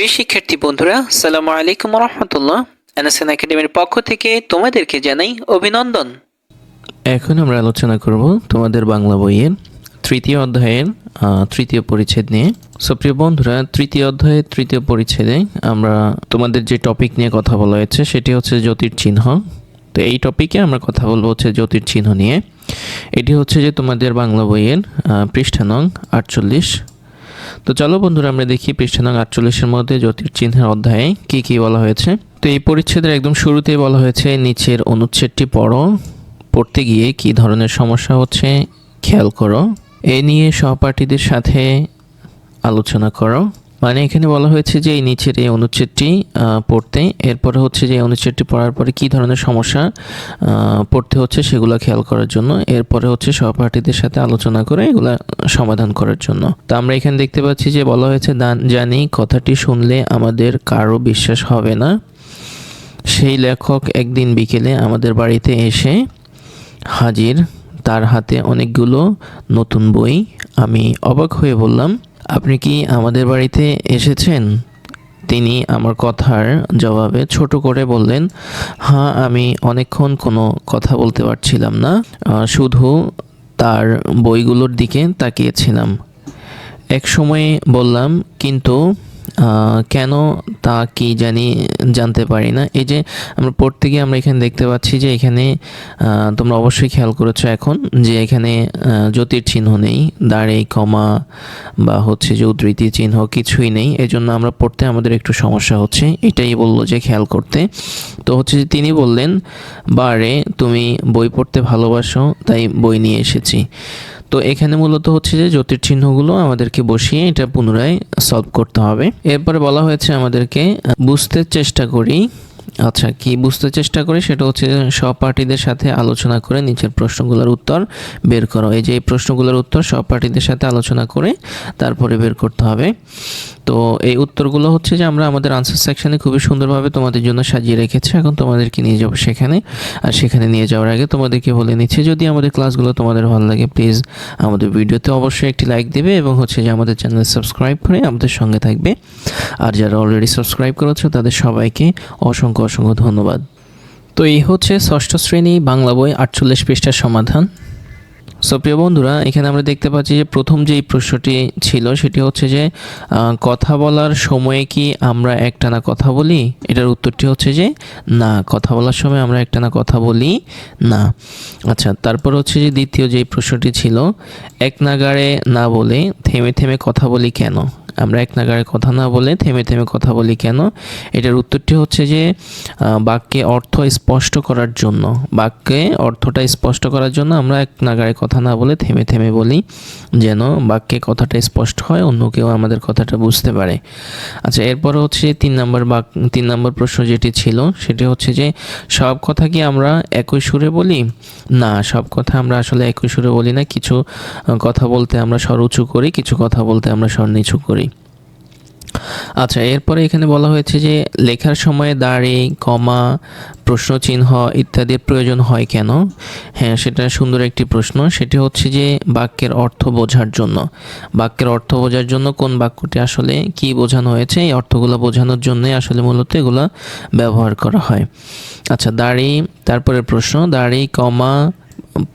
প্রিয় শিক্ষার্থী বন্ধুরা সালাম আলাইকুম রহমতুল্লাহ এনএসএন একাডেমির পক্ষ থেকে তোমাদেরকে জানাই অভিনন্দন। এখন আমরা আলোচনা করব তোমাদের বাংলা বইয়ের তৃতীয় অধ্যায়ের তৃতীয় পরিচ্ছেদ নিয়ে। সো প্রিয় বন্ধুরা, তৃতীয় অধ্যায়ের তৃতীয় পরিচ্ছেদে আমরা তোমাদের যে টপিক নিয়ে কথা বলা হয়েছে, সেটি হচ্ছে জ্যোতির্চিহ্ন। তো এই টপিকে আমরা কথা বলব হচ্ছে জ্যোতির্চিহ্ন নিয়ে। এটি হচ্ছে যে তোমাদের বাংলা বইয়ের পৃষ্ঠা নং আটচল্লিশ তো চলো বন্ধুরা, আমরা দেখি পৃষ্ঠা আটচল্লিশের মধ্যে জ্যোতির্চিহ্নের অধ্যায়ে কি কি বলা হয়েছে। তো এই পরিচ্ছেদের একদম শুরুতেই বলা হয়েছে, নিচের অনুচ্ছেদটি পড়ো, পড়তে গিয়ে কি ধরনের সমস্যা হচ্ছে খেয়াল করো। এ নিয়ে সহপাঠীদের সাথে আলোচনা করো। মানে এখানে বলা হয়েছে যে এই নিচের এই অনুচ্ছেদটি পড়তে। এরপরে হচ্ছে যে অনুচ্ছেদটি পড়ার পরে কী ধরনের সমস্যা পড়তে হচ্ছে সেগুলো খেয়াল করার জন্য। এরপরে হচ্ছে সহপাঠীদের সাথে আলোচনা করে এগুলা সমাধান করার জন্য। তো আমরা এখানে দেখতে পাচ্ছি যে বলা হয়েছে জানি, কথাটি শুনলে আমাদের কারও বিশ্বাস হবে না। সেই লেখক একদিন বিকেলে আমাদের বাড়িতে এসে হাজির। তার হাতে অনেকগুলো নতুন বই। আমি অবাক হয়ে বললাম আপনি কি আমাদের বাড়িতে এসেছেন? তিনি আমার কথার জবাবে ছোট করে বললেন হ্যাঁ আমি অনেকক্ষণ কোনো কথা বলতে পারছিলাম না। শুধু তার বইগুলোর দিকে তাকিয়েছিলাম। এক সময়ে বললাম, কিন্তু কেন তা কি জানি, জানতে পারি না। এই যে আমরা পড়তে গিয়ে আমরা এখানে দেখতে পাচ্ছি যে এখানে তোমরা অবশ্যই খেয়াল করেছ এখন যে এখানে জ্যোতির চিহ্ন নেই দাঁড়ে কমা বা হচ্ছে যে উদ্ধৃতি চিহ্ন কিছুই নেই। এই জন্য আমরা পড়তে আমাদের একটু সমস্যা হচ্ছে, এটাই বলল যে খেয়াল করতে। তো হচ্ছে যে তিনি বললেন, বারে, তুমি বই পড়তে ভালোবাসো, তাই বই নিয়ে এসেছি। তো এখানে মূলত হচ্ছে যে জ্যোতির্চিহ্নগুলো আমাদেরকে বসিয়ে এটা পুনরায় সলভ করতে হবে। এরপরে বলা হয়েছে আমাদেরকে বুঝতে চেষ্টা করি। আচ্ছা কি বুঝতে চেষ্টা করি? সেটা হচ্ছে সহপাঠীদের সাথে আলোচনা করে নিচের প্রশ্নগুলোর উত্তর বের করো। এই যে এই প্রশ্নগুলোর উত্তর সহপাঠীদের সাথে আলোচনা করে তারপরে বের করতে হবে। তো এই উত্তরগুলো হচ্ছে যে আমরা আমাদের আনসার সেকশানে খুবই সুন্দরভাবে তোমাদের জন্য সাজিয়ে রেখেছি। এখন তোমাদেরকে নিয়ে যাব সেখানে। আর সেখানে নিয়ে যাওয়ার আগে তোমাদেরকে বলে নিচ্ছি, যদি আমাদের ক্লাসগুলো তোমাদের ভালো লাগে প্লিজ আমাদের ভিডিওতে অবশ্যই একটি লাইক দেবে এবং হচ্ছে যে আমাদের চ্যানেল সাবস্ক্রাইব করে আমাদের সঙ্গে থাকবে। আর যারা অলরেডি সাবস্ক্রাইব করেছ, তাদের সবাইকে অসংখ্য অসংখ্য ধন্যবাদ। তো এই হচ্ছে ষষ্ঠ শ্রেণি বাংলা বই আটচল্লিশ পৃষ্ঠার সমাধান। সো প্রিয় বন্ধুরা, এখানে আমরা দেখতে পাচ্ছি যে প্রথম যেই প্রশ্নটি ছিল সেটি হচ্ছে যে কথা বলার সময়ে কি আমরা একটানা কথা বলি? এটার উত্তরটি হচ্ছে যে, না, কথা বলার সময় আমরা একটানা কথা বলি না। আচ্ছা তারপর হচ্ছে যে দ্বিতীয় যেই প্রশ্নটি ছিল এক নাগাড়ে না বলে থেমে থেমে কথা বলি কেন? আমরা এক নাগাড়ে কথা না বলে থেমে থেমে কথা বলি কেন? এটার উত্তরটি হচ্ছে যে বাক্যে অর্থ স্পষ্ট করার জন্য। বাক্যে অর্থটা স্পষ্ট করার জন্য আমরা এক নাগাড়ে কথা না বলে থেমে থেমে বলি যেন বাক্যে কথাটা স্পষ্ট হয়, অন্য কেউ আমাদের কথাটা বুঝতে পারে। আচ্ছা এরপরে হচ্ছে তিন নম্বর বাক, তিন নম্বর প্রশ্ন যেটি ছিল, সেটি হচ্ছে যে, সব কথা কি আমরা একই সুরে বলি? না, সব কথা আমরা আসলে একই সুরে বলি না। কিছু কথা বলতে আমরা স্বর উঁচু করি, কিছু কথা বলতে আমরা স্বর নিচু করি। আচ্ছা এরপরে এখানে বলা হয়েছে যে লেখার সময় দাড়ি, কমা, প্রশ্ন চিহ্ন ইত্যাদির প্রয়োজন হয় কেন? হ্যাঁ সেটা সুন্দর একটি প্রশ্ন। সেটি হচ্ছে যে বাক্যের অর্থ বোঝার জন্য। বাক্যের অর্থ বোঝার জন্য কোন বাক্যটি আসলে কি বোঝানো হয়েছে? এই অর্থগুলো বোঝানোর জন্যই আসলে মূলত এগুলো ব্যবহার করা হয়। আচ্ছা দাড়ি, তারপরে প্রশ্ন, দাড়ি, কমা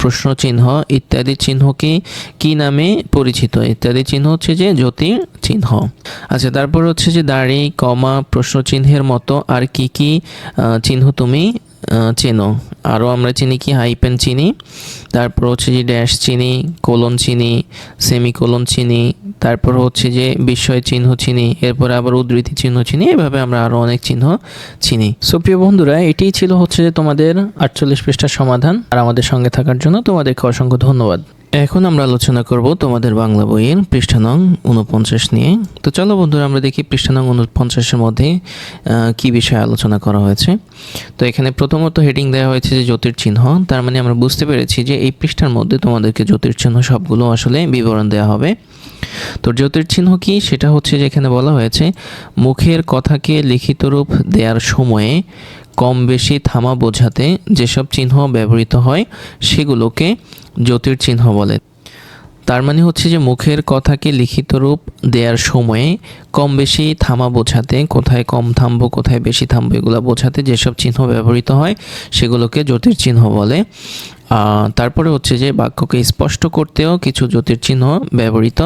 প্রশ্ন চিহ্ন ইত্যাদি চিহ্নকে কি নামে পরিচিত? ইত্যাদি চিহ্ন হচ্ছে যে জ্যোতির চিহ্ন আচ্ছা তারপর হচ্ছে যে দাড়ি, কমা প্রশ্ন চিহ্নের মতো আর কি কি চিহ্ন তুমি চেনো। আরও আমরা চিনি কি, হাইপেন চিনি, তারপর হচ্ছে যে ড্যাশ চিনি, কোলন চিনি সেমি কোলন চিনি, তারপর হচ্ছে যে বিস্ময় চিহ্ন চিনি, এরপর আবার উদ্ধৃতি চিহ্ন চিনি, এভাবে আমরা আরও অনেক চিহ্ন চিনি। সো প্রিয় বন্ধুরা, এটিই ছিল হচ্ছে যে তোমাদের আটচল্লিশ পৃষ্ঠার সমাধান, আর আমাদের সঙ্গে থাকার জন্য তোমাদেরকে অসংখ্য ধন্যবাদ। এখন আমরা আলোচনা করব তোমাদের বাংলা বইয়ের পৃষ্ঠা নং উনপঞ্চাশ নিয়ে। তো চলো বন্ধুরা, আমরা দেখি পৃষ্ঠা নং উনপঞ্চাশের মধ্যে কি বিষয়ে আলোচনা করা হয়েছে। তো এখানে প্রথমত হেডিং দেওয়া হয়েছে যে জ্যোতির্চিহ্ন। তার মানে আমরা বুঝতে পেরেছি যে এই পৃষ্ঠার মধ্যে তোমাদেরকে জ্যোতির্চিহ্ন সবগুলো আসলে বিবরণ দেওয়া হবে। তো জ্যোতির্চিহ্ন কি? সেটা হচ্ছে যেখানে বলা হয়েছে, মুখের কথাকে লিখিত রূপ দেওয়ার সময়ে কম বেশি থামা বোঝাতে যেসব চিহ্ন ব্যবহৃত হয়, সেগুলোকে জ্যোতির্চিহ্ন বলে। তার মানে হচ্ছে যে মুখের কথাকে লিখিত রূপ দেওয়ার সময়ে কম বেশি থামা বোঝাতে, কোথায় কম থামবো, কোথায় বেশি থামবো, এগুলো বোঝাতে যেসব চিহ্ন ব্যবহৃত হয়, সেগুলোকে জ্যোতির্চিহ্ন বলে। তারপরে হচ্ছে যে বাক্যকে স্পষ্ট করতেও কিছু জ্যোতির্চিহ্ন ব্যবহৃত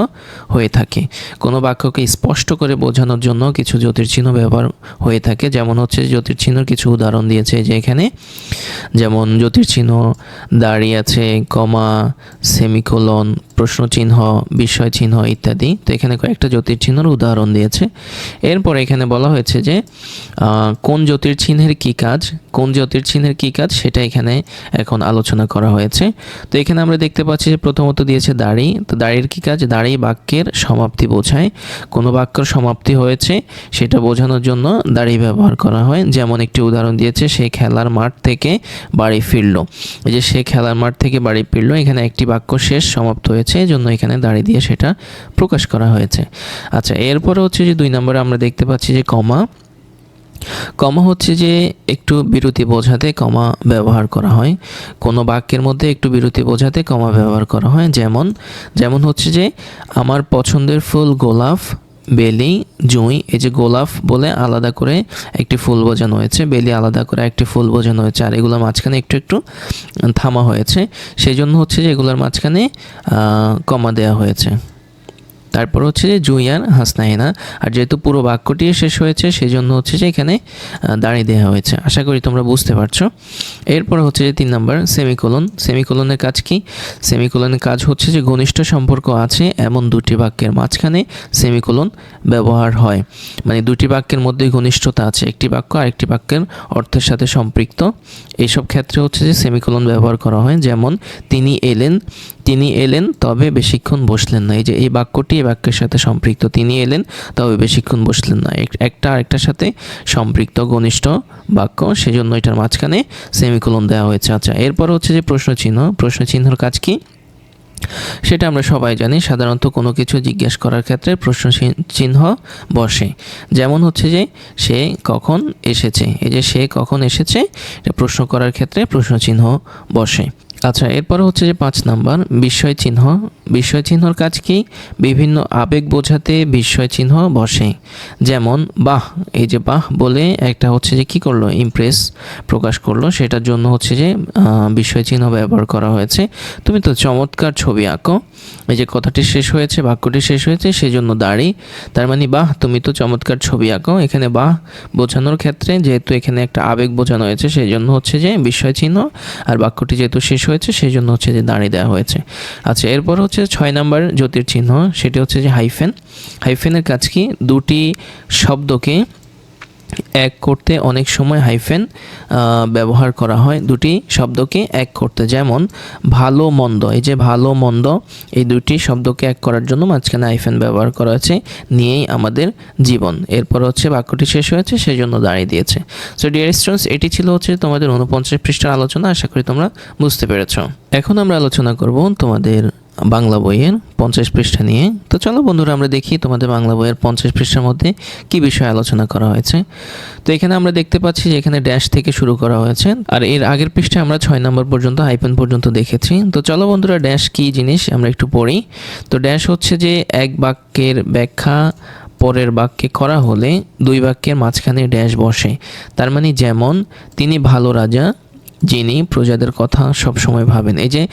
হয়ে থাকে। কোনো বাক্যকে স্পষ্ট করে বোঝানোর জন্য কিছু জ্যোতির্চিহ্ন ব্যবহার হয়ে থাকে। যেমন হচ্ছে জ্যোতির্চিহ্নর কিছু উদাহরণ দিয়েছে যে এখানে, যেমন জ্যোতির্চিহ্ন, দাঁড়িয়ে আছে, কমা, সেমিকোলন, প্রশ্নচিহ্ন বিষয় চিহ্ন ইত্যাদি। তো এখানে কয়েকটা জ্যোতির্চিহ্নর উদাহরণ দিয়েছে। এরপর এখানে বলা হয়েছে যে কোন জ্যোতির্চিহ্নের কী কাজ? কোন জ্যোতির্চিহ্নের কী কাজ? সেটা এখানে এখন আলোচনা করা হয়েছে। তো এখানে আমরা দেখতে পাচ্ছি যে প্রথমত দিয়েছে দাড়ি। তো দাড়ির কী কাজ? দাড়ি বাক্যের সমাপ্তি বোঝায়। কোনো বাক্যের সমাপ্তি হয়েছে সেটা বোঝানোর জন্য দাড়ি ব্যবহার করা হয়। যেমন একটি উদাহরণ দিয়েছে, সে খেলার মাঠ থেকে বাড়ি ফিরলো। এই যে সে খেলার মাঠ থেকে বাড়ি ফিরলো, এখানে একটি বাক্য শেষ সমাপ্ত হয়েছে। এই জন্য এখানে দাড়ি দিয়ে সেটা প্রকাশ করা হয়েছে। আচ্ছা এরপরে হচ্ছে যে দুই নম্বরে আমরা দেখতে পাচ্ছি যে কমা কমা হচ্ছে যে একটু বিরতি বোঝাতে কমা ব্যবহার করা হয়। কোনো বাক্যের মধ্যে একটু বিরতি বোঝাতে কমা ব্যবহার করা হয়। যেমন যেমন হচ্ছে যে, আমার পছন্দের ফুল গোলাপ, বেলি, জুঁই। এই যে গোলাপ বলে আলাদা করে একটি ফুল বোঝানো হয়েছে, বেলি আলাদা করে একটি ফুল বোঝানো হয়েছে। আর এগুলোর মাঝখানে একটু একটু, থামা হয়েছে। সেই জন্য হচ্ছে যে এগুলোর মাঝখানে কমা দেওয়া হয়েছে। তারপর হচ্ছে যে জুইয়ার হাসনাইনা, আর যেহেতু পুরো বাক্যটি শেষ হয়েছে সেই জন্য হচ্ছে যে এখানে দাঁড়িয়ে দেওয়া হয়েছে। আশা করি তোমরা বুঝতে পারছ। এরপর হচ্ছে যে তিন নম্বর, সেমিকোলন। সেমিকোলনের কাজ কি? সেমিকোলনের কাজ হচ্ছে যে ঘনিষ্ঠ সম্পর্ক আছে এমন দুটি বাক্যের মাঝখানে সেমিকোলন ব্যবহার হয়। মানে দুটি বাক্যের মধ্যে ঘনিষ্ঠতা আছে, একটি বাক্য আর একটি বাক্যের অর্থের সাথে সম্পৃক্ত। এইসব ক্ষেত্রে হচ্ছে যে সেমিকোলন ব্যবহার করা হয়। যেমন, তিনি এলেন তিনি এলেন, তবে বেশিক্ষণ বসলেন না। এই যে, এই বাক্যটি এই বাক্যের সাথে সম্পৃক্ত। তিনি এলেন, তবে বেশিক্ষণ বসলেন না। এক- একটা আরেকটার সাথে সম্পৃক্ত ঘনিষ্ঠ বাক্য। সেজন্য এটার মাঝখানে সেমিকোলন দেওয়া হয়েছে। আচ্ছা এরপর হচ্ছে যে প্রশ্নচিহ্ন। প্রশ্নচিহ্নর কাজ কি? সেটা আমরা সবাই জানি। সাধারণত কোনো কিছু জিজ্ঞেস করার ক্ষেত্রে প্রশ্ন চিহ্ন বসে। যেমন হচ্ছে যে, সে কখন এসেছে? এই যে, সে কখন এসেছে? এটা প্রশ্ন করার ক্ষেত্রে প্রশ্ন চিহ্ন বসে। আচ্ছা এরপর হচ্ছে যে পাঁচ নাম্বার, বিস্ময় চিহ্ন। বিস্ময় চিহ্নর কাজ কি? বিভিন্ন আবেগ বোঝাতে বিস্ময় চিহ্ন বসে। যেমন, বাহ, এই যে বাহ বলে একটা হচ্ছে যে কি করল? ইমপ্রেস প্রকাশ করল। সেটার জন্য হচ্ছে যে বিস্ময় চিহ্ন ব্যবহার করা হয়েছে। তুমি তো চমৎকার ছবি আঁকো। এই যে কথাটি শেষ হয়েছে, বাক্যটি শেষ হয়েছে সেই জন্য দাঁড়ি। তার মানে বাহ, তুমি তো চমৎকার ছবি আঁকো। এখানে বাহ বোঝানোর ক্ষেত্রে যেহেতু এখানে একটা আবেগ বোঝানো হয়েছে সেই জন্য হচ্ছে যে বিস্ময় চিহ্ন। আর বাক্যটি যেহেতু শেষ হয়েছে সেই জন্য হচ্ছে যে দাঁড়িয়ে দেওয়া হয়েছে। আচ্ছা এরপর হচ্ছে ছয় নাম্বার জ্যোতির্চিহ্ন, সেটি হচ্ছে যে হাইফেন। হাইফেনের কাজ কি? দুটি শব্দকে এক করতে অনেক সময় হাইফেন ব্যবহার করা হয়। দুটি শব্দকে এক করতে। যেমন, ভালো মন্দ। এই যে ভালো মন্দ, এই দুটি শব্দকে এক করার জন্য মাঝখানে হাইফেন ব্যবহার করা হয়েছে, নিয়েই আমাদের জীবন। এরপর হচ্ছে বাক্যটি শেষ হয়েছে সেই জন্য দাঁড়িয়ে দিয়েছে। সো ডিয়ার স্টুডেন্টস এটি ছিল হচ্ছে তোমাদের উনপঞ্চাশ পৃষ্ঠার আলোচনা। আশা করি তোমরা বুঝতে পেরেছ। এখন আমরা আলোচনা করব তোমাদের বাংলা বইয়ের পঞ্চাশ পৃষ্ঠা নিয়ে। তো চলো বন্ধুরা, আমরা দেখি তোমাদের বাংলা বইয়ের পঞ্চাশ পৃষ্ঠার মধ্যে কি বিষয়ে আলোচনা করা হয়েছে। তো এখানে আমরা দেখতে পাচ্ছি যে এখানে ড্যাশ থেকে শুরু করা হয়েছে, আর এর আগের পৃষ্ঠায় আমরা ছয় নম্বর পর্যন্ত হাইপেন পর্যন্ত দেখেছি। তো চলো বন্ধুরা ড্যাশ কী জিনিস আমরা একটু পড়ি। তো ড্যাশ হচ্ছে যে এক বাক্যের ব্যাখ্যা পরের বাক্যে করা হলে দুই বাক্যের মাঝখানে ড্যাশ বসে। তার মানে যেমন, তিনি ভালো রাজা, যিনি প্রজাদের কথা সবসময় ভাবেন। এই যে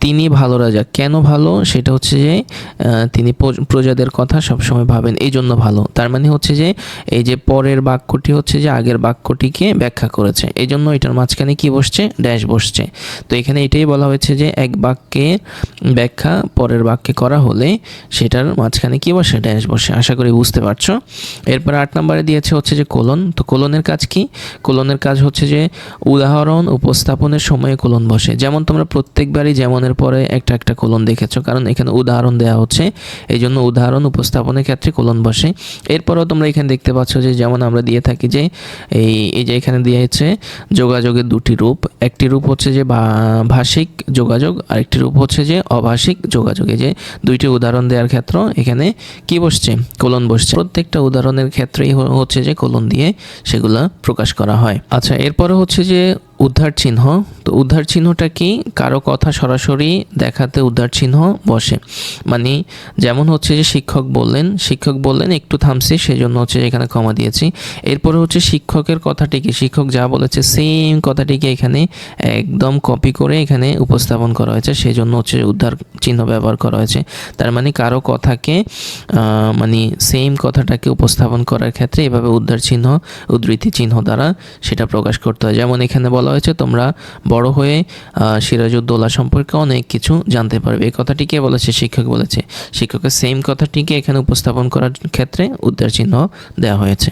তিনি ভালো রাজা। কেন ভালো? সেটা হচ্ছে যে তিনি প্র- প্রজাদের কথা সবসময় ভাবেন এই জন্য ভালো। তার মানে হচ্ছে যে, এই যে পরের বাক্যটি হচ্ছে যে, আগের বাক্যটিকে ব্যাখ্যা করেছে। এই জন্য এটার মাঝখানে কি বসছে? ড্যাশ বসছে। তো এখানে এটাই বলা হয়েছে যে, এক বাক্যে ব্যাখ্যা পরের বাক্যে করা হলে সেটার মাঝখানে কি বসে? ড্যাশ বসে। আশা করি বুঝতে পারছ। এরপর আট নম্বরে দিয়েছে হচ্ছে যে, কোলন। তো কোলনের কাজ কি? কোলনের কাজ হচ্ছে যে, উদাহরণ উপস্থাপনের সময়ে কোলন বসে। যেমন তোমরা প্রত্যেকবারই যেমনের পরে একটা একটা কোলন দেখেছ। কারণ এখানে উদাহরণ দেওয়া হচ্ছে। এই জন্য উদাহরণ উপস্থাপনের ক্ষেত্রে কোলন বসে। এরপরও তোমরা এখানে দেখতে পাচ্ছ যে, যেমন আমরা দিয়ে থাকি যে, এই এই যে এখানে দিয়েছে যোগাযোগের দুটি রূপ। একটি রূপ হচ্ছে যে ভাষিক যোগাযোগ আর একটি রূপ হচ্ছে যে অভাষিক যোগাযোগ। যে দুইটি উদাহরণ দেওয়ার ক্ষেত্র এখানে কি বসছে? কোলন বসছে। প্রত্যেকটা উদাহরণের ক্ষেত্রেই হচ্ছে যে কোলন দিয়ে সেগুলা প্রকাশ করা হয়। আচ্ছা এরপরে হচ্ছে যে উদ্ধার চিহ্ন, তো উদ্ধার চিহ্নটা কি? কারও কথা সরাসরি দেখাতে উদ্ধার চিহ্ন বসে। মানে যেমন হচ্ছে যে শিক্ষক বললেন শিক্ষক বললেন, একটু থামছি, সেজন্য হচ্ছে এখানে কমা দিয়েছি। এরপরে হচ্ছে শিক্ষকের কথাটিকে শিক্ষক যা বলেছে সেম কথাটিকে এখানে একদম কপি করে এখানে উপস্থাপন করা হয়েছে, সেজন্য হচ্ছে উদ্ধার চিহ্ন ব্যবহার করা হয়েছে। তার মানে কারও কথাকে মানে সেম কথাটাকে উপস্থাপন করার ক্ষেত্রে এভাবে উদ্ধার চিহ্ন, উদ্ধৃতি চিহ্ন দ্বারা সেটা প্রকাশ করতে হয়। যেমন এখানে বলা হয়েছে, তোমরা বড় হয়ে সিরাজউদ্দৌলা সম্পর্কে অনেক কিছু জানতে পারবে। এই কথাটিকে বলেছে? শিক্ষক বলেছে। শিক্ষকের সেম কথাটিকে এখানে উপস্থাপন করার ক্ষেত্রে উদ্ধার চিহ্ন দেওয়া হয়েছে।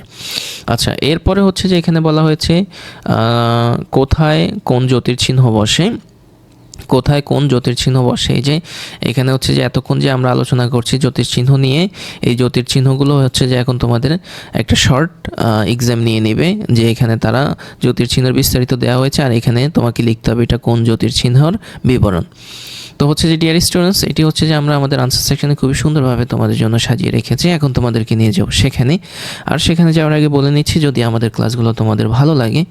আচ্ছা এরপরে হচ্ছে যে এখানে বলা হয়েছে কোথায় কোন জ্যোতির্চিহ্ন বসে? কোথায় কোন জ্যোতির্চিহ্ন বসে? এই যে এখানে হচ্ছে যে এতক্ষণ যে আমরা আলোচনা করছি জ্যোতির্চিহ্ন নিয়ে, এই জ্যোতির্চিহ্নগুলো হচ্ছে যে এখন তোমাদের একটা শর্ট এক্সাম নিয়ে নেবে, যে এখানে তারা জ্যোতির্চিহ্নের বিস্তারিত দেওয়া হয়েছে, আর এখানে তোমাকে লিখতে হবে এটা কোন জ্যোতির্চিহ্নর বিবরণ। তো হচ্ছে যে ডিয়ার স্টুডেন্টস এটি হচ্ছে যে, আমরা আমাদের আনসার সেকশনে খুবই সুন্দরভাবে তোমাদের জন্য সাজিয়ে রেখেছি। এখন তোমাদেরকে নিয়ে যাও সেখানে। আর সেখানে যাওয়ার আগে বলে নিচ্ছি, যদি আমাদের ক্লাসগুলো তোমাদের ভালো লাগে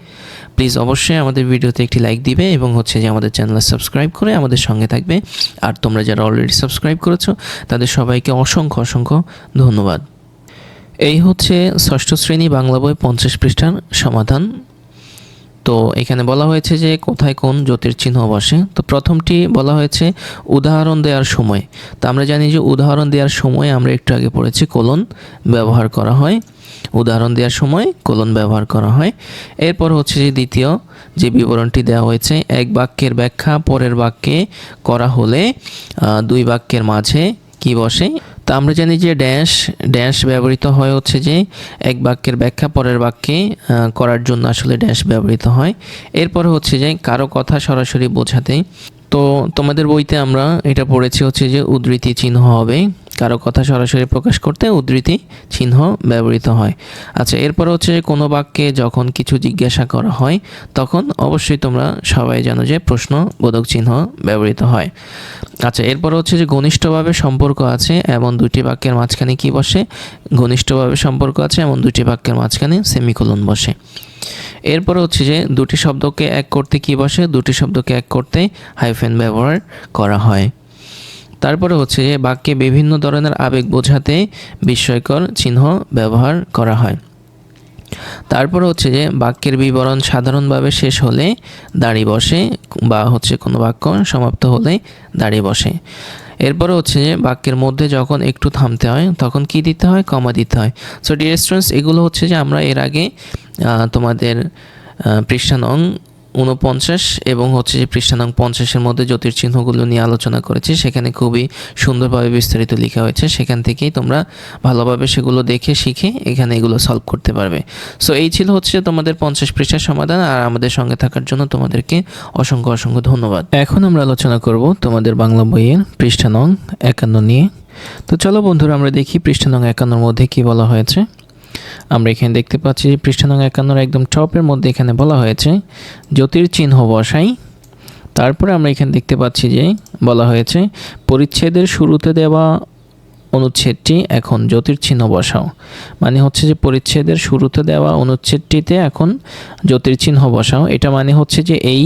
প্লিজ অবশ্যই আমাদের ভিডিওতে একটি লাইক দিবে এবং হচ্ছে যে, আমাদের চ্যানেলে সাবস্ক্রাইব করে আমাদের সঙ্গে থাকবে। আর তোমরা যারা অলরেডি সাবস্ক্রাইব করেছ, তাদের সবাইকে অসংখ্য অসংখ্য ধন্যবাদ। এই হচ্ছে ষষ্ঠ শ্রেণি বাংলা বই পঞ্চাশ পৃষ্ঠার সমাধান। তো এখানে বলা হয়েছে যে কোথায় কোন জ্যোতির্চিহ্ন বসে? তো প্রথমটি বলা হয়েছে উদাহরণ দেওয়ার সময়। তো আমরা জানি যে উদাহরণ দেওয়ার সময় আমরা একটু আগে পড়েছি কোলন ব্যবহার করা হয়। উদাহরণ দেওয়ার সময় কোলন ব্যবহার করা হয়। এরপর হচ্ছে যে দ্বিতীয় যে বিবরণটি দেওয়া হয়েছে, এক বাক্যের ব্যাখ্যা পরের বাক্যে করা হলে দুই বাক্যের মাঝে কি বসে? তা আমরা জানি যে ড্যাশ ড্যাশ ব্যবহৃত হয় হচ্ছে যে এক বাক্যের ব্যাখ্যা পরের বাক্যে করার জন্য আসলে ড্যাশ ব্যবহৃত হয়। এরপরে হচ্ছে যে কারও কথা সরাসরি বোঝাতে। তো তোমাদের বইতে আমরা এটা পড়েছি হচ্ছে যে উদ্ধৃতি চিহ্ন হবে। কারও কথা সরাসরি প্রকাশ করতে উদ্ধৃতি চিহ্ন ব্যবহৃত হয়। আচ্ছা এরপর হচ্ছে যে কোনো বাক্যে যখন কিছু জিজ্ঞাসা করা হয়, তখন অবশ্যই তোমরা সবাই জানো যে প্রশ্ন বোধক চিহ্ন ব্যবহৃত হয়। আচ্ছা এরপর হচ্ছে যে ঘনিষ্ঠভাবে সম্পর্ক আছে এমন দুটি বাক্যের মাঝখানে কি বসে? ঘনিষ্ঠভাবে সম্পর্ক আছে এমন দুটি বাক্যের মাঝখানে সেমিকোলন বসে। এরপর হচ্ছে যে দুটি শব্দকে এক করতে কি বসে? দুটি শব্দকে এক করতে হাইফেন ব্যবহার করা হয়। তারপরে হচ্ছে যে বাক্যে বিভিন্ন ধরনের আবেগ বোঝাতে বিস্ময়কর চিহ্ন ব্যবহার করা হয়। তারপরে হচ্ছে যে বাক্যের বিবরণ সাধারণভাবে শেষ হলে দাঁড়িয়ে বসে বা হচ্ছে কোনো বাক্য সমাপ্ত হলে দাঁড়িয়ে বসে। এরপরে হচ্ছে যে বাক্যের মধ্যে যখন একটু থামতে হয়, তখন কি দিতে হয়? কমা দিতে হয়। সো ডিয়ার স্টুডেন্টস এগুলো হচ্ছে যে আমরা এর আগে তোমাদের পৃষ্ঠা নং উনপঞ্চাশ এবং হচ্ছে যে পৃষ্ঠা নং পঞ্চাশের মধ্যে জ্যোতির্চিহ্নগুলো নিয়ে আলোচনা করেছি, সেখানে খুবই সুন্দরভাবে বিস্তারিত লেখা হয়েছে। সেখান থেকেই তোমরা ভালোভাবে সেগুলো দেখে শিখে এখানে এগুলো সলভ করতে পারবে। সো এই ছিল হচ্ছে তোমাদের পঞ্চাশ পৃষ্ঠার সমাধান, আর আমাদের সঙ্গে থাকার জন্য তোমাদেরকে অসংখ্য অসংখ্য ধন্যবাদ। এখন আমরা আলোচনা করব তোমাদের বাংলা বইয়ের পৃষ্ঠা নং একান্ন নিয়ে। তো চলো বন্ধুরা, আমরা দেখি পৃষ্ঠা নং একান্নর মধ্যে কি বলা হয়েছে। আমরা এখানে দেখতে পাচ্ছি যে পৃষ্ঠা নং একান্নর একদম টপের মধ্যে এখানে বলা হয়েছে জ্যোতির চিহ্ন বসাই। তারপরে আমরা এখানে দেখতে পাচ্ছি যে বলা হয়েছে, পরিচ্ছেদের শুরুতে দেওয়া অনুচ্ছেদটি এখন জ্যোতির্চিহ্ন বসাও। মানে হচ্ছে যে পরিচ্ছেদের শুরুতে দেওয়া অনুচ্ছেদটিতে এখন জ্যোতির্চিহ্ন বসাও। এটা মানে হচ্ছে যে এই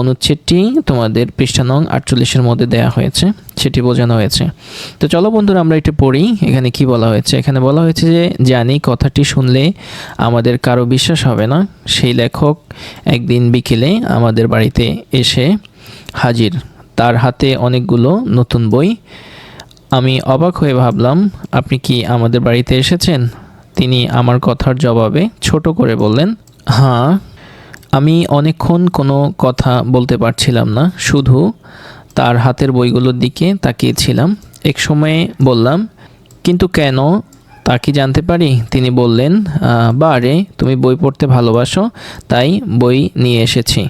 অনুচ্ছেদটি তোমাদের পৃষ্ঠা নং আটচল্লিশের মধ্যে দেওয়া হয়েছে, সেটি বোঝানো হয়েছে। তো চলো বন্ধুরা, আমরা এটা পড়ি, এখানে কি বলা হয়েছে? এখানে বলা হয়েছে যে, জানি কথাটি শুনলে আমাদের কারও বিশ্বাস হবে না। সেই লেখক একদিন বিকেলে আমাদের বাড়িতে এসে হাজির। তার হাতে অনেকগুলো নতুন বই আমি অবাক হয়ে ভাবলাম আপনি কি আমাদের বাড়িতে এসেছেন? তিনি আমার কথার জবাবে ছোট করে বললেন হ্যাঁ আমি অনেকক্ষণ কোনো কথা বলতে পারছিলাম না শুধু তার হাতের বইগুলোর দিকে তাকিয়েছিলাম। এক সময়ে বললাম কিন্তু কেন? তা কি জানতে পারি? তিনি বললেন "আহ, বারে তুমি বই পড়তে ভালোবাসো তাই বই নিয়ে এসেছি।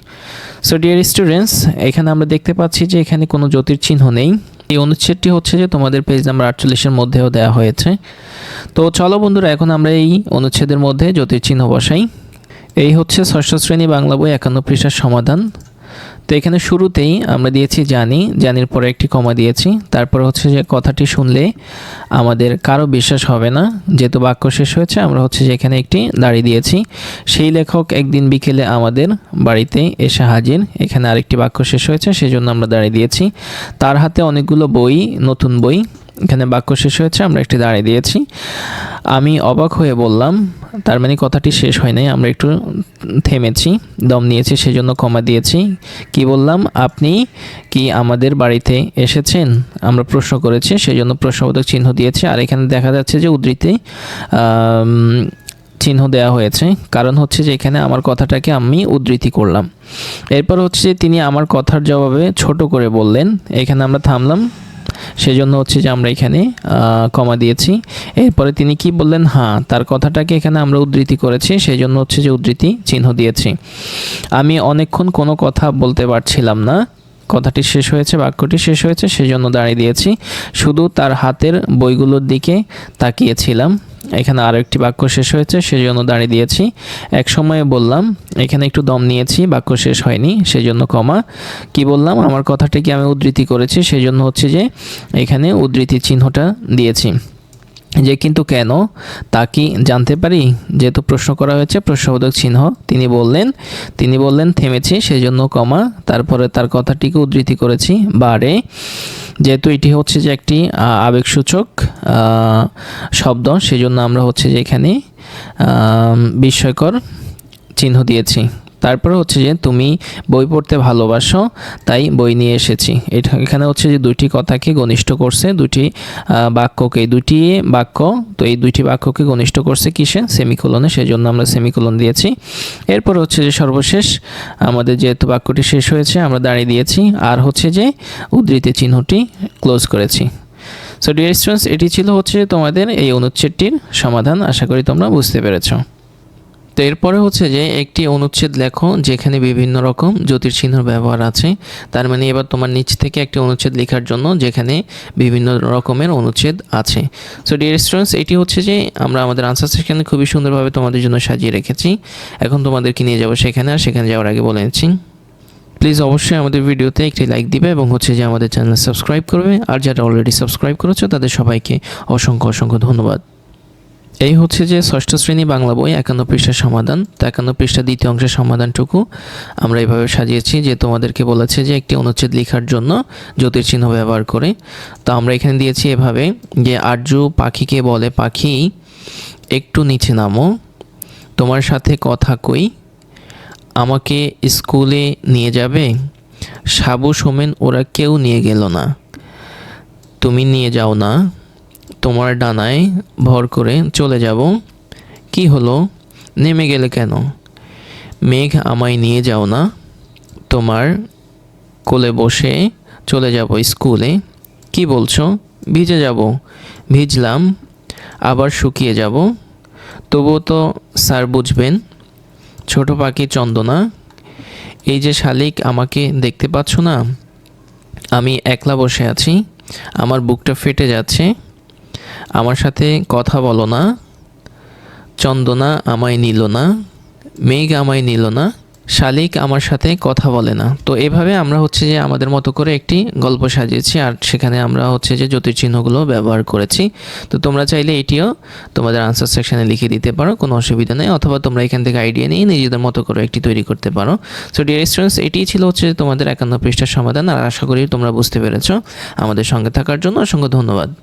সো ডিয়ার স্টুডেন্টস এখানে আমরা দেখতে পাচ্ছি যে এখানে কোনো জ্যোতির্চিহ্ন নেই। এই অনুচ্ছেদটি হচ্ছে যে তোমাদের পেজ নাম্বার আটচল্লিশের মধ্যেও দেওয়া হয়েছে। তো চলো বন্ধুরা, এখন আমরা এই অনুচ্ছেদের মধ্যে জ্যোতির্চিহ্ন বসাই। এই হচ্ছে ষষ্ঠ শ্রেণি বাংলা বই একান্ন পৃষ্ঠার সমাধান। তো এখানে শুরুতেই আমরা দিয়েছি জানি। জানির পরে একটি কমা দিয়েছি। তারপর হচ্ছে যে কথাটি শুনলে আমাদের কারও বিশ্বাস হবে না। যেহেতু বাক্য শেষ হয়েছে, আমরা হচ্ছে যে এখানে একটি দাড়ি দিয়েছি। সেই লেখক একদিন বিকেলে আমাদের বাড়িতে এসে হাজির। এখানে আরেকটি বাক্য শেষ হয়েছে সেই জন্য আমরা দাঁড়িয়ে দিয়েছি। তার হাতে অনেকগুলো বই, নতুন বই। এখানে বাক্য শেষ হয়েছে, আমরা একটি দাঁড়িয়ে দিয়েছি। আমি অবাক হয়ে বললাম, তার মানে কথাটি শেষ হয় নাই, আমরা একটু থেমেছি, দম নিয়েছি, সেজন্য কমা দিয়েছি। কি বললাম, আপনি কি আমাদের বাড়িতে এসেছেন? আমরা প্রশ্ন করেছি সেই জন্য প্রশ্নবোধক চিহ্ন দিয়েছি। আর এখানে দেখা যাচ্ছে যে উদ্ধৃতি চিহ্ন দেওয়া হয়েছে। কারণ হচ্ছে যে এখানে আমার কথাটাকে আমি উদ্ধৃতি করলাম। এরপর হচ্ছে যে তিনি আমার কথার জবাবে ছোট করে বললেন, এখানে আমরা থামলাম। সেজন্য হচ্ছে যে আমরা এখানে কমা দিয়েছি। এরপরে তিনি কি বললেন? হ্যাঁ তার কথাটাকে এখানে আমরা উদ্ধৃতি করেছি সেই জন্য হচ্ছে যে উদ্ধৃতি চিহ্ন দিয়েছি। আমি অনেকক্ষণ কোনো কথা বলতে পারছিলাম না। কথাটি শেষ হয়েছে, বাক্যটি শেষ হয়েছে, সেজন্য দাঁড়িয়ে দিয়েছি। শুধু তার হাতের বইগুলোর দিকে তাকিয়েছিলাম। এখানে আরও একটি বাক্য শেষ হয়েছে, সেজন্য দাঁড়িয়ে দিয়েছি। এক সময়ে বললাম, এখানে একটু দম নিয়েছি, বাক্য শেষ হয়নি, সেজন্য কমা কি বললাম? আমার কথাটিকে আমি উদ্ধৃতি করেছি সেই জন্য হচ্ছে যে এখানে উদ্ধৃতি চিহ্নটা দিয়েছি। যে কিন্তু কেন? তা কি জানতে পারি? যেহেতু প্রশ্ন করা হয়েছে, প্রশ্নবোধক চিহ্ন তিনি বললেন তিনি বললেন, থেমেছি সেই জন্য কমা তারপরে তার কথাটিকে উদ্ধৃতি করেছি, বারে। যেহেতু এটি হচ্ছে যে একটি আবেগসূচক শব্দ, সেজন্য আমরা হচ্ছে যে এখানে বিস্ময়কর চিহ্ন দিয়েছি। তারপরে হচ্ছে যে তুমি বই পড়তে ভালোবাসো, তাই বই নিয়ে এসেছি। এটা, এখানে হচ্ছে যে দুইটি কথাকে ঘনিষ্ঠ করছে দুটি বাক্যকে দুটি বাক্য, তো এই দুইটি বাক্যকে ঘনিষ্ঠ করছে কিসে? সেমিকোলনে সেই জন্য আমরা সেমিকোলন দিয়েছি। এরপর হচ্ছে যে সর্বশেষ, আমাদের যেহেতু বাক্যটি শেষ হয়েছে, আমরা দাঁড়িয়ে দিয়েছি, আর হচ্ছে যে উদ্ধৃতি চিহ্নটি ক্লোজ করেছি। সো ডিয়ার স্টুডেন্টস এটি ছিল হচ্ছে তোমাদের এই অনুচ্ছেদটির সমাধান। আশা করি তোমরা বুঝতে পেরেছ। তো এরপরে হচ্ছে যে একটি অনুচ্ছেদ লেখো, যেখানে বিভিন্ন রকম জ্যোতির্চিহ্নর ব্যবহার আছে। তার মানে এবার তোমার নিচ থেকে একটি অনুচ্ছেদ লেখার জন্য যেখানে বিভিন্ন রকমের অনুচ্ছেদ আছে। সো ডিয়ার স্টুডেন্টস এটি হচ্ছে যে আমরা আমাদের আনসার সেখানে খুবই সুন্দরভাবে তোমাদের জন্য সাজিয়ে রেখেছি। এখন তোমাদেরকে নিয়ে যাব সেখানে, আর সেখানে যাওয়ার আগে বলে নিচ্ছি। প্লিজ অবশ্যই আমাদের ভিডিওতে একটি লাইক দিবে এবং হচ্ছে যে আমাদের চ্যানেল সাবস্ক্রাইব করবে। আর যারা অলরেডি সাবস্ক্রাইব করেছ, তাদের সবাইকে অসংখ্য অসংখ্য ধন্যবাদ। এই হচ্ছে যে ষষ্ঠ শ্রেণি বাংলা বই, একান্ন পৃষ্ঠার সমাধান তো একান্ন পৃষ্ঠা দ্বিতীয় অংশের সমাধানটুকু আমরা এইভাবে সাজিয়েছি যে তোমাদেরকে বলেছে যে একটি অনুচ্ছেদ লেখার জন্য জ্যোতির্চিহ্ন ব্যবহার করে। তো আমরা এখানে দিয়েছি এভাবে যে আর্য পাখিকে বলে, পাখি, একটু নিচে নামো। তোমার সাথে কথা কই। আমাকে স্কুলে নিয়ে যাবে। সাবু, সোমেন, ওরা কেউ নিয়ে গেল না। তুমি নিয়ে যাও না। তোমার ডানায় ভর করে চলে যাব। কি হলো? নেমে গেলে কেন? মেঘ আমায় নিয়ে যাও না। তোমার কোলে বসে চলে যাব স্কুলে। কি বলছো? ভিজে যাব। ভিজলাম, আবার শুকিয়ে যাব। তবুও তো স্যার বুঝবেন, ছোট পাখি চন্দনা। এই যে শালিক আমাকে দেখতে পাচ্ছ না? আমি একলা বসে আছি, আমার বুকটা ফেটে যাচ্ছে। আমার সাথে কথা বলো না। চন্দনা আমায় নিল না। মেঘ আমায় নিল না। শালিক আমার সাথে কথা বলে না। তো এভাবে আমরা হচ্ছে যে আমাদের মতো করে একটি গল্প সাজিয়েছি আর সেখানে আমরা হচ্ছে যে জ্যোতির্চিহ্নগুলো ব্যবহার করেছি। তো তোমরা চাইলে এটিও তোমাদের আনসার সেকশানে লিখে দিতে পারো, কোনো অসুবিধা নেই। অথবা তোমরা এখান থেকে আইডিয়া নিয়ে নিজেদের মতো করে একটি তৈরি করতে পারো। সো ডিয়ার স্টুডেন্টস এটিই ছিল হচ্ছে তোমাদের একান্ন পৃষ্ঠার সমাধান। আর আশা করি তোমরা বুঝতে পেরেছ। আমাদের সঙ্গে থাকার জন্য অসংখ্য ধন্যবাদ।